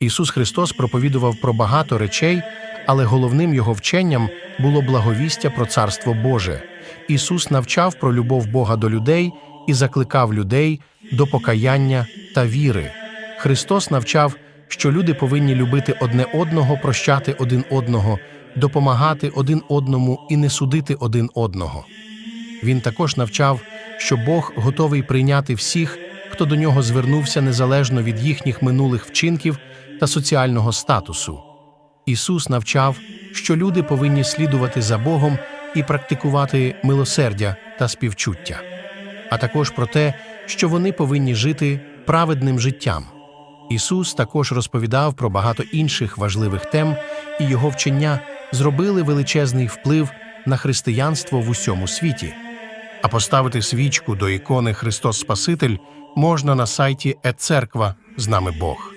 Ісус Христос проповідував про багато речей, але головним його вченням було благовістя про Царство Боже. Ісус навчав про любов Бога до людей і закликав людей до покаяння та віри. Христос навчав, що люди повинні любити одне одного, прощати один одного, допомагати один одному і не судити один одного. Він також навчав, що Бог готовий прийняти всіх, хто до нього звернувся незалежно від їхніх минулих вчинків та соціального статусу. Ісус навчав, що люди повинні слідувати за Богом і практикувати милосердя та співчуття, а також про те, що вони повинні жити праведним життям. Ісус також розповідав про багато інших важливих тем, і його вчення зробили величезний вплив на християнство в усьому світі. А поставити свічку до ікони Христос Спаситель можна на сайті «Е-церква з нами Бог.